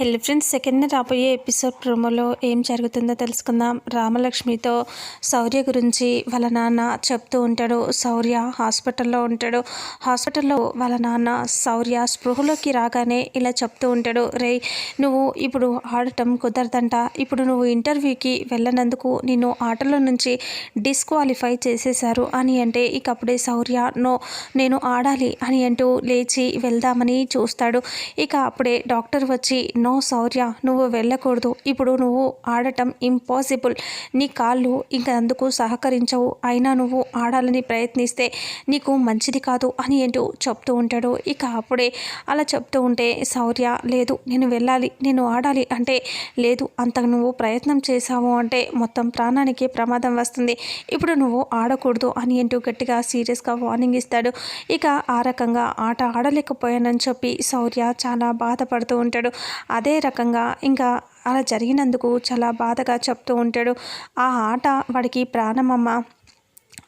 హెల్ friends second రాబోయే episode ప్రోమోలో ఏం జరుగుతుందో తెలుసుకుందాం. రామలక్ష్మితో శౌర్య గురించి వాళ్ళ నాన్న చెప్తూ ఉంటాడు. శౌర్య హాస్పిటల్లో ఉంటాడు. హాస్పిటల్లో వాళ్ళ నాన్న శౌర్య స్పృహలోకి రాగానే ఇలా చెప్తూ ఉంటాడు. రే నువ్వు ఇప్పుడు ఆడటం కుదరదంట. ఇప్పుడు నువ్వు ఇంటర్వ్యూకి వెళ్ళనందుకు నిన్ను ఆటలో నుంచి డిస్క్వాలిఫై చేసేశారు అని అంటే ఇక అప్పుడే శౌర్య నో నేను ఆడాలి అని అంటూ లేచి వెళ్దామని చూస్తాడు. ఇక అప్పుడే డాక్టర్ వచ్చి నో నో శౌర్య నువ్వు వెళ్ళకూడదు. ఇప్పుడు నువ్వు ఆడటం ఇంపాసిబుల్ నీ కాళ్ళు ఇంకా అందుకు సహకరించవు. అయినా నువ్వు ఆడాలని ప్రయత్నిస్తే నీకు మంచిది కాదు అని ఏంటో చెప్తూ ఉంటాడు. ఇక అప్పుడే అలా చెప్తూ ఉంటే శౌర్య లేదు నేను వెళ్ళాలి నేను ఆడాలి అంటే లేదు అంత నువ్వు ప్రయత్నం చేశావు అంటే మొత్తం ప్రాణానికి ప్రమాదం వస్తుంది. ఇప్పుడు నువ్వు ఆడకూడదు అని ఏంటో గట్టిగా సీరియస్గా వార్నింగ్ ఇస్తాడు. ఇక ఆ రకంగా ఆట ఆడలేకపోయానని చెప్పి శౌర్య చాలా బాధపడుతూ ఉంటాడు. అదే రకంగా ఇంకా అలా జరిగినందుకు చాలా బాధగా చెప్తూ ఉంటాడు. ఆ ఆట వాడికి ప్రాణమమ్మ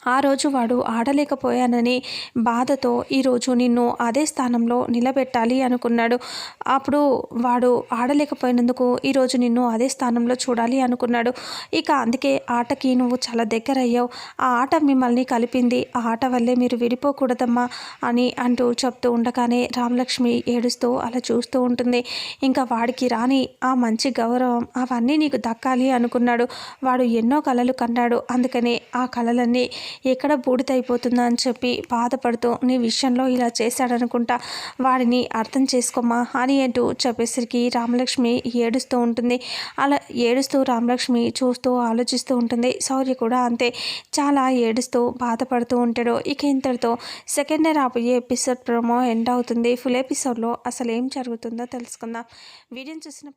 ఆ రోజు వాడు ఆడలేకపోయానని బాధతో ఈరోజు నిన్ను అదే స్థానంలో నిలబెట్టాలి అనుకున్నాడు. అప్పుడు వాడు ఆడలేకపోయినందుకు ఈరోజు నిన్ను అదే స్థానంలో చూడాలి అనుకున్నాడు. ఇక అందుకే ఆటకి నువ్వు చాలా దగ్గర అయ్యావు ఆ ఆట మిమ్మల్ని కలిపింది. ఆ ఆట వల్లే మీరు విడిపోకూడదమ్మా అని అంటూ చెప్తూ ఉండగానే రామలక్ష్మి ఏడుస్తూ అలా చూస్తూ ఉంటుంది. ఇంకా వాడికి రాని ఆ మంచి గౌరవం అవన్నీ నీకు దక్కాలి అనుకున్నాడు. వాడు ఎన్నో కళలు కన్నాడు. అందుకనే ఆ కళలన్నీ ఎక్కడ బూడిదైపోతుందా అని చెప్పి బాధపడుతూ నీ విషయంలో ఇలా చేశాడనుకుంటా వాడిని అర్థం చేసుకోమా అని అంటూ చెప్పేసరికి రామలక్ష్మి ఏడుస్తూ ఉంటుంది. అలా ఏడుస్తూ రామలక్ష్మి చూస్తూ ఆలోచిస్తూ ఉంటుంది. శౌర్య కూడా అంతే చాలా ఏడుస్తూ బాధపడుతూ ఉంటాడు. ఇక ఇంతటితో సెకండ్ రాబోయే ఎపిసోడ్ ప్రోమో ఎండ్ అవుతుంది. ఫుల్ ఎపిసోడ్లో అసలు ఏం జరుగుతుందో తెలుసుకుందాం. వీడియోని చూసిన